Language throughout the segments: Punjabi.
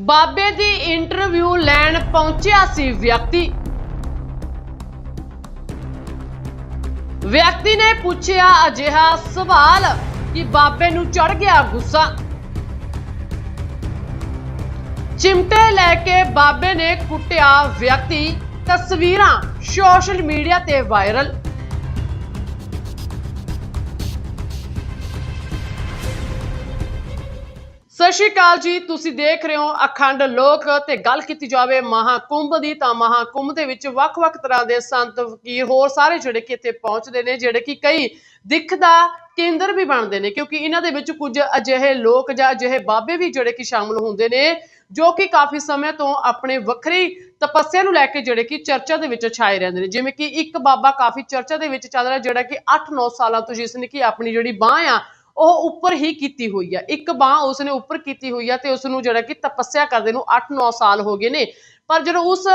ਬਾਬੇ ਦੀ ਇੰਟਰਵਿਊ ਲੈਣ ਪਹੁੰਚਿਆ ਸੀ ਵਿਅਕਤੀ। ਵਿਅਕਤੀ ਨੇ ਪੁੱਛਿਆ ਅਜਿਹਾ ਸਵਾਲ ਕਿ ਬਾਬੇ ਨੂੰ ਚੜ ਗਿਆ ਗੁੱਸਾ। ਚਿਮਟੇ ਲੈ ਕੇ ਬਾਬੇ ਨੇ ਕੁੱਟਿਆ ਵਿਅਕਤੀ। ਤਸਵੀਰਾਂ ਸੋਸ਼ਲ ਮੀਡੀਆ ਤੇ ਵਾਇਰਲ। ਸਤਿ ਸ਼੍ਰੀ ਅਕਾਲ ਜੀ, ਤੁਸੀਂ ਦੇਖ ਰਹੇ ਹੋ ਅਖੰਡ ਲੋਕ ਤੇ ਗੱਲ ਕੀਤੀ ਜਾਵੇ ਮਹਾਕੁੰਭ ਦੀ, ਤਾਂ ਮਹਾਕੁੰਭ ਦੇ ਵਿੱਚ ਵੱਖ-ਵੱਖ ਤਰ੍ਹਾਂ ਦੇ ਸੰਤ ਫਕੀਰ ਹੋਰ ਸਾਰੇ ਜਿਹੜੇ ਕਿ ਇੱਥੇ ਪਹੁੰਚਦੇ ਨੇ, ਜਿਹੜੇ ਕਿ ਕਈ ਦਿੱਖ ਦਾ ਕੇਂਦਰ ਵੀ ਬਣਦੇ ਨੇ, ਕਿਉਂਕਿ ਇਹਨਾਂ ਦੇ ਵਿੱਚ ਕੁਝ ਅਜਿਹੇ ਲੋਕ ਜਾਂ ਅਜਿਹੇ ਬਾਬੇ ਵੀ ਜਿਹੜੇ ਕਿ ਸ਼ਾਮਲ ਹੁੰਦੇ ਨੇ, ਜੋ ਕਿ ਕਾਫੀ ਸਮੇਂ ਤੋਂ ਆਪਣੇ ਵੱਖਰੀ ਤਪੱਸਿਆ ਨੂੰ ਲੈ ਕੇ ਜਿਹੜੇ ਕਿ ਚਰਚਾ ਦੇ ਵਿੱਚ ਛਾਏ ਰਹਿੰਦੇ ਨੇ, ਜਿਵੇਂ ਕਿ ਇੱਕ ਬਾਬਾ ਕਾਫੀ ਚਰਚਾ ਦੇ ਵਿੱਚ ਚੱਲ ਰਿਹਾ, ਜਿਹੜਾ ਕਿ 8-9 ਸਾਲਾਂ ਤੋਂ ਜਿਸ ਨੇ ਕਿ ਆਪਣੀ ਜਿਹੜੀ ਬਾਹ ਆ ਉਹ ਉੱਪਰ ਹੀ ਕੀਤੀ ਹੋਈ ਆ। ਇੱਕ ਬਾਹ ਉਸਨੇ ਉੱਪਰ ਕੀਤੀ ਹੋਈ ਆ ਤੇ ਉਸ ਨੂੰ ਜਿਹੜਾ ਕਿ ਤਪੱਸਿਆ ਕਰਦੇ ਨੂੰ 8-9 ਸਾਲ ਹੋ ਗਏ ਨੇ। ਪਰ ਜਦੋਂ ਉਸ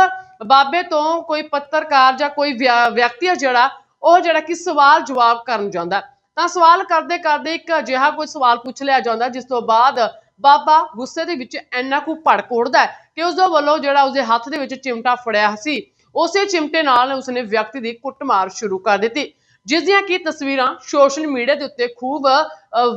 ਬਾਬੇ ਤੋਂ ਕੋਈ ਪੱਤਰਕਾਰ ਜਾਂ ਕੋਈ ਵਿਅਕਤੀ ਜਿਹੜਾ, ਉਹ ਜਿਹੜਾ ਕਿ ਸਵਾਲ ਜਵਾਬ ਕਰਨ ਜਾਂਦਾ। ਤਾਂ ਸਵਾਲ ਕਰਦੇ ਕਰਦੇ ਇੱਕ ਅਜਿਹਾ ਕੋਈ ਸਵਾਲ ਪੁੱਛ ਲਿਆ ਜਾਂਦਾ, ਜਿਸ ਤੋਂ ਬਾਅਦ ਬਾਬਾ ਗੁੱਸੇ ਦੇ ਵਿੱਚ ਇੰਨਾ ਕੁ ਭੜਕ ਉੱਠਦਾ ਕਿ ਉਸ ਦੇ ਵੱਲੋਂ ਜਿਹੜਾ ਉਸਦੇ ਹੱਥ ਦੇ ਵਿੱਚ ਚਿਮਟਾ ਫੜਿਆ ਸੀ, ਉਸੇ ਚਿਮਟੇ ਨਾਲ ਉਸਨੇ ਵਿਅਕਤੀ ਦੀ ਕੁੱਟਮਾਰ ਸ਼ੁਰੂ ਕਰ ਦਿੱਤੀ। ਜਿਸ ਦੀਆਂ ਕੀ ਤਸਵੀਰਾਂ ਸੋਸ਼ਲ ਮੀਡੀਆ ਦੇ ਉੱਤੇ ਖੂਬ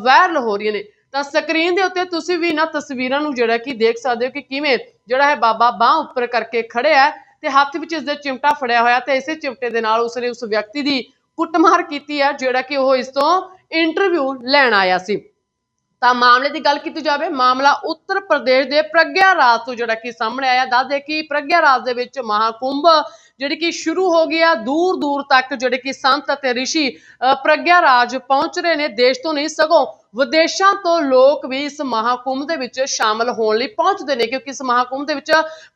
ਵਾਇਰਲ ਹੋ ਰਹੀਆਂ ਨੇ। ਤਾਂ ਸਕਰੀਨ ਦੇ ਉੱਤੇ ਤੁਸੀਂ ਵੀ ਇਹਨਾਂ ਤਸਵੀਰਾਂ ਨੂੰ ਜਿਹੜਾ ਕਿ ਦੇਖ ਸਕਦੇ ਹੋ ਕਿ ਕਿਵੇਂ ਜਿਹੜਾ ਹੈ ਬਾਬਾ ਬਾਹ ਉੱਪਰ ਕਰਕੇ ਖੜਿਆ ਹੈ ਤੇ ਹੱਥ ਵਿੱਚ ਇਸ ਦੇ ਚਿਮਟਾ ਫੜਿਆ ਹੋਇਆ ਤੇ ਇਸੇ ਚਿਮਟੇ ਦੇ ਨਾਲ ਉਸਨੇ ਉਸ ਵਿਅਕਤੀ ਦੀ ਕੁੱਟਮਾਰ ਕੀਤੀ ਹੈ, ਜਿਹੜਾ ਕਿ ਉਹ ਇਸ ਤੋਂ ਇੰਟਰਵਿਊ ਲੈਣ ਆਇਆ ਸੀ। ਤਾਂ ਮਾਮਲੇ ਦੀ ਗੱਲ ਕੀਤੀ ਜਾਵੇ ਮਾਮਲਾ ਉੱਤਰ ਪ੍ਰਦੇਸ਼ ਦੇ ਪ੍ਰਗਿਆ ਰਾਜ ਤੋਂ ਜਿਹੜਾ ਕਿ ਸਾਹਮਣੇ ਆਇਆ। ਦੱਸਦੇ ਕਿ ਪ੍ਰਗਿਆ ਰਾਜ ਦੇ ਵਿੱਚ ਮਹਾਕੁੰਭ ਜਿਹੜੀ ਕਿ ਸ਼ੁਰੂ ਹੋ ਗਿਆ ਦੂਰ ਦੂਰ ਤੱਕ ਜਿਹੜੇ ਕਿ ਸੰਤ ਅਤੇ ਰਿਸ਼ੀ ਅ, ਪ੍ਰਗਿਆ ਰਾਜ ਪਹੁੰਚ ਰਹੇ ਨੇ। ਦੇਸ਼ ਤੋਂ ਨਹੀਂ ਸਗੋਂ ਵਿਦੇਸ਼ਾਂ ਤੋਂ ਲੋਕ ਵੀ ਇਸ ਮਹਾਕੁੰਭ ਦੇ ਵਿੱਚ ਸ਼ਾਮਲ ਹੋਣ ਲਈ ਪਹੁੰਚਦੇ ਨੇ ਕਿਉਂਕਿ ਇਸ ਮਹਾਕੁੰਭ ਦੇ ਵਿੱਚ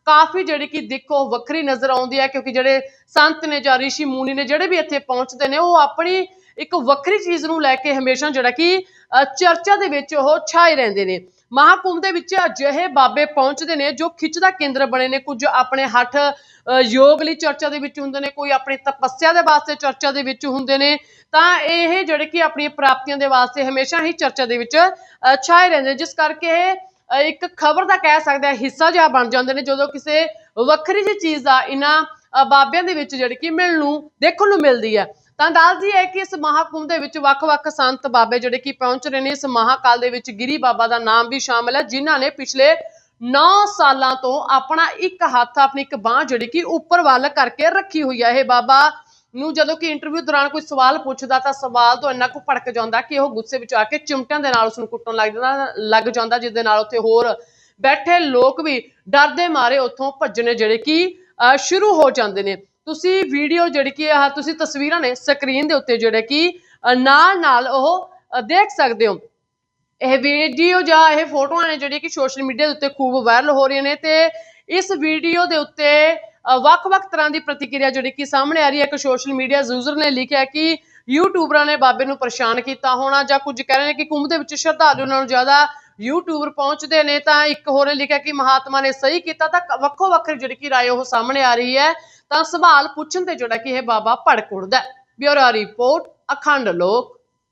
ਕਾਫੀ ਜਿਹੜੀ ਕਿ ਦੇਖੋ ਵੱਖਰੀ ਨਜ਼ਰ ਆਉਂਦੀ ਹੈ ਕਿਉਂਕਿ ਜਿਹੜੇ ਸੰਤ ਨੇ ਜਾਂ ਰਿਸ਼ੀ ਮੂਨੀ ਨੇ ਜਿਹੜੇ ਵੀ ਇੱਥੇ ਪਹੁੰਚਦੇ ਨੇ ਉਹ ਆਪਣੀ ਇੱਕ ਵੱਖਰੀ ਚੀਜ਼ ਨੂੰ ਲੈ ਕੇ ਹਮੇਸ਼ਾ ਜਿਹੜਾ ਕਿ ਚਰਚਾ ਦੇ ਵਿੱਚ ਉਹ ਛਾਏ ਰਹਿੰਦੇ ਨੇ। ਮਹਾਕੁੰਭ ਦੇ ਵਿੱਚ ਅਜਿਹੇ ਬਾਬੇ ਪਹੁੰਚਦੇ ਨੇ ਜੋ ਖਿੱਚ ਦਾ ਕੇਂਦਰ ਬਣੇ ਨੇ। ਕੁਝ ਆਪਣੇ ਹੱਠ ਯੋਗ ਲਈ ਚਰਚਾ ਦੇ ਵਿੱਚ ਹੁੰਦੇ ਨੇ ਕੋਈ ਆਪਣੀ ਤਪੱਸਿਆ ਦੇ ਵਾਸਤੇ ਚਰਚਾ ਦੇ ਵਿੱਚ ਹੁੰਦੇ ਨੇ। ਤਾਂ ਇਹ ਜਿਹੜੇ ਕਿ ਆਪਣੀਆਂ ਪ੍ਰਾਪਤੀਆਂ ਦੇ ਵਾਸਤੇ ਹਮੇਸ਼ਾ ਹੀ ਚਰਚਾ ਦੇ ਵਿੱਚ ਛਾਏ ਰਹਿੰਦੇ ਨੇ, ਜਿਸ ਕਰਕੇ ਇਹ ਇੱਕ ਖਬਰ ਦਾ ਕਹਿ ਸਕਦੇ ਆ ਹਿੱਸਾ ਜਿਹਾ ਬਣ ਜਾਂਦੇ ਨੇ ਜਦੋਂ ਕਿਸੇ ਵੱਖਰੀ ਜਿਹੀ ਚੀਜ਼ ਦਾ ਇਹਨਾਂ ਬਾਬਿਆਂ ਦੇ ਵਿੱਚ ਜਿਹੜੀ ਕਿ ਮਿਲਣ ਨੂੰ ਦੇਖਣ ਨੂੰ ਮਿਲਦੀ ਹੈ। ਤਾਂ ਦੱਸਦੀ ਹੈ ਕਿ ਇਸ ਮਹਾਕੁੰਭ ਦੇ ਵਿੱਚ ਵੱਖ-ਵੱਖ ਸੰਤ ਬਾਬੇ ਜਿਹੜੇ ਕਿ ਪਹੁੰਚ ਰਹੇ ਨੇ ਇਸ ਮਹਾਕਾਲ ਦੇ ਵਿੱਚ ਗਿਰੀ ਬਾਬਾ ਦਾ ਨਾਮ ਵੀ ਸ਼ਾਮਲ ਹੈ ਜਿਨ੍ਹਾਂ ਨੇ ਪਿਛਲੇ 9 ਸਾਲਾਂ ਤੋਂ ਆਪਣਾ ਇੱਕ ਹੱਥ ਆਪਣੀ ਇੱਕ ਬਾਹ ਜਿਹੜੀ ਕਿ ਉੱਪਰ ਵੱਲ ਕਰਕੇ ਰੱਖੀ ਹੋਈ ਹੈ ਇਹ ਬਾਬਾ ਨੂੰ ਜਦੋਂ ਕਿ ਇੰਟਰਵਿਊ ਦੌਰਾਨ ਕੋਈ ਸਵਾਲ ਪੁੱਛਦਾ ਤਾਂ ਸਵਾਲ ਤੋਂ ਇੰਨਾ ਕੁ ਭੜਕ ਜਾਂਦਾ ਕਿ ਉਹ ਗੁੱਸੇ ਵਿੱਚ ਆ ਕੇ ਚਿਮਟਿਆਂ ਦੇ ਨਾਲ ਉਸ ਨੂੰ ਕੁੱਟਣ ਲੱਗ ਜਾਂਦਾ ਲੱਗ ਜਾਂਦਾ ਜਿਸ ਦੇ ਨਾਲ ਉੱਥੇ ਹੋਰ ਬੈਠੇ ਲੋਕ ਵੀ ਡਰ ਦੇ ਮਾਰੇ ਉੱਥੋਂ ਭੱਜਣੇ ਜਿਹੜੇ ਕਿ ਅਹ, ਸ਼ੁਰੂ ਹੋ ਜਾਂਦੇ ਨੇ। ਤੁਸੀਂ ਵੀਡੀਓ ਜਿਹੜੀ ਕਿ ਆਹ ਤੁਸੀਂ ਤਸਵੀਰਾਂ ਨੇ ਸਕਰੀਨ ਦੇ ਉੱਤੇ ਜਿਹੜੇ ਕਿ ਨਾਲ ਨਾਲ ਉਹ ਦੇਖ ਸਕਦੇ ਹੋ। ਇਹ ਵੀਡੀਓ ਜਾਂ ਇਹ ਫੋਟੋਆਂ ਨੇ ਜਿਹੜੀਆਂ ਕਿ ਸੋਸ਼ਲ ਮੀਡੀਆ ਦੇ ਉੱਤੇ ਖੂਬ ਵਾਇਰਲ ਹੋ ਰਹੀਆਂ ਨੇ ਤੇ ਇਸ ਵੀਡੀਓ ਦੇ ਉੱਤੇ ਵੱਖ-ਵੱਖ ਤਰ੍ਹਾਂ ਦੀ ਪ੍ਰਤੀਕਿਰਿਆ ਜਿਹੜੀ ਕਿ ਸਾਹਮਣੇ ਆ ਰਹੀ ਹੈ। ਇੱਕ ਸੋਸ਼ਲ ਮੀਡੀਆ ਯੂਜ਼ਰ ਨੇ ਲਿਖਿਆ ਕਿ ਯੂਟਿਊਬਰਾਂ ਨੇ ਬਾਬੇ ਨੂੰ ਪਰੇਸ਼ਾਨ ਕੀਤਾ ਹੋਣਾ ਜਾਂ ਕੁਝ ਕਹਿ ਰਹੇ ਨੇ ਕਿ ਕੁੰਭ ਦੇ ਵਿੱਚ ਸ਼ਰਧਾਲੂ ਨਾਲੋਂ ਜ਼ਿਆਦਾ ਯੂਟਿਊਬਰ ਪਹੁੰਚਦੇ ਨੇ ਤਾਂ ਇੱਕ ਹੋਰ ਨੇ ਲਿਖਿਆ ਕਿ ਮਹਾਤਮਾ ਨੇ ਸਹੀ ਕੀਤਾ ਤਾਂ ਵੱਖੋ ਵੱਖਰੀ ਜਿਹੜੀ ਕਿ ਰਾਏ ਉਹ ਸਾਹਮਣੇ ਆ ਰਹੀ ਹੈ। ਤਾਂ ਸਵਾਲ ਪੁੱਛਣ ਤੇ ਜਿਹੜਾ ਕਿ ਇਹ ਬਾਬਾ ਭੜਕ ਉੱਠਦਾ ਹੈ। ਬਿਊਰੋ ਰਿਪੋਰਟ, ਅਖੰਡ ਲੋਕ।